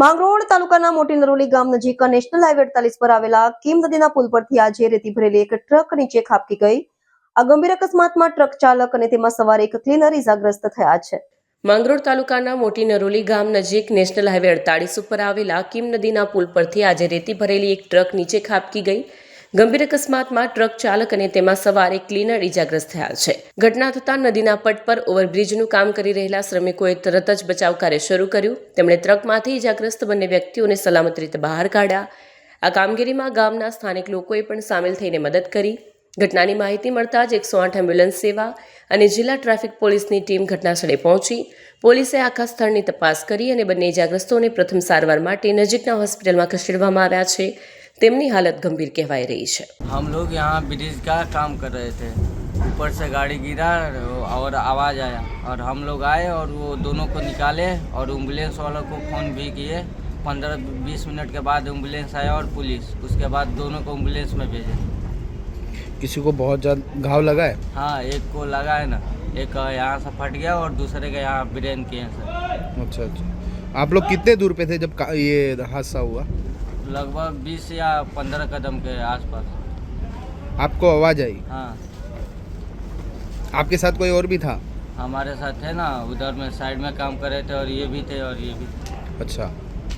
માંગરોળ તાલુકાના મોટી નરોલી ગામ નજીક નેશનલ હાઈવે અડતાલીસ પર આવેલા કીમ નદીના પુલ પરથી આજે રેતી ભરેલી એક ટ્રક નીચે ખાબકી ગઈ. આ ગંભીર અકસ્માતમાં ટ્રક ચાલક અને તેમાં સવાર એક ક્લીનર ઇજાગ્રસ્ત થયા છે. માંગરોળ તાલુકાના મોટી નરોલી ગામ નજીક નેશનલ હાઈવે અડતાલીસ ઉપર આવેલા કીમ નદીના પુલ પરથી આજે રેતી ભરેલી એક ટ્રક નીચે ખાબકી ગઈ. ગંભીર અકસ્માતમાં ટ્રક ચાલક અને તેમાં સવાર એક ક્લીનર ઇજાગ્રસ્ત થયા છે. ઘટના થતાં નદીના પટ પર ઓવરબ્રિજનું કામ કરી રહેલા શ્રમિકોએ તરત જ બચાવ કાર્ય શરૂ કર્યું. તેમણે ટ્રકમાંથી ઇજાગ્રસ્ત બંને વ્યક્તિઓને સલામત રીતે બહાર કાઢ્યા. આ કામગીરીમાં ગામના સ્થાનિક લોકોએ પણ સામેલ થઈને મદદ કરી. ઘટનાની માહિતી મળતા જ એકસો આઠ એમ્બ્યુલન્સ સેવા અને જિલ્લા ટ્રાફિક પોલીસની ટીમ ઘટનાસ્થળે પહોંચી. પોલીસે આખા સ્થળની તપાસ કરી અને બંને ઇજાગ્રસ્તોને પ્રથમ સારવાર માટે નજીકના હોસ્પિટલમાં ખસેડવામાં આવ્યા છે. તેમની હાલત ગંભીર કહેવાઈ રહી છે हम लोग यहाँ ब्रिज का काम कर रहे थे ऊपर से गाड़ी गिरा और आवाज़ आया और हम लोग आए और वो दोनों को निकाले और एम्बुलेंस वालों को फ़ोन भी किए पंद्रह बीस मिनट के बाद एम्बुलेंस आया और पुलिस उसके बाद दोनों को एम्बुलेंस में भेजे किसी को बहुत ज़्यादा घाव लगा है हाँ एक को लगा है ना एक यहाँ से फट गया और दूसरे का यहाँ ब्रेन कैंसर अच्छा अच्छा आप लोग कितने दूर पे थे जब का- ये हादसा हुआ लगभग बीस या पंद्रह कदम के आसपास आपको आवाज़ आई हाँ आपके साथ कोई और भी था हमारे साथ थे ना उधर में साइड में काम कर रहे थे और ये भी थे और ये भी थे अच्छा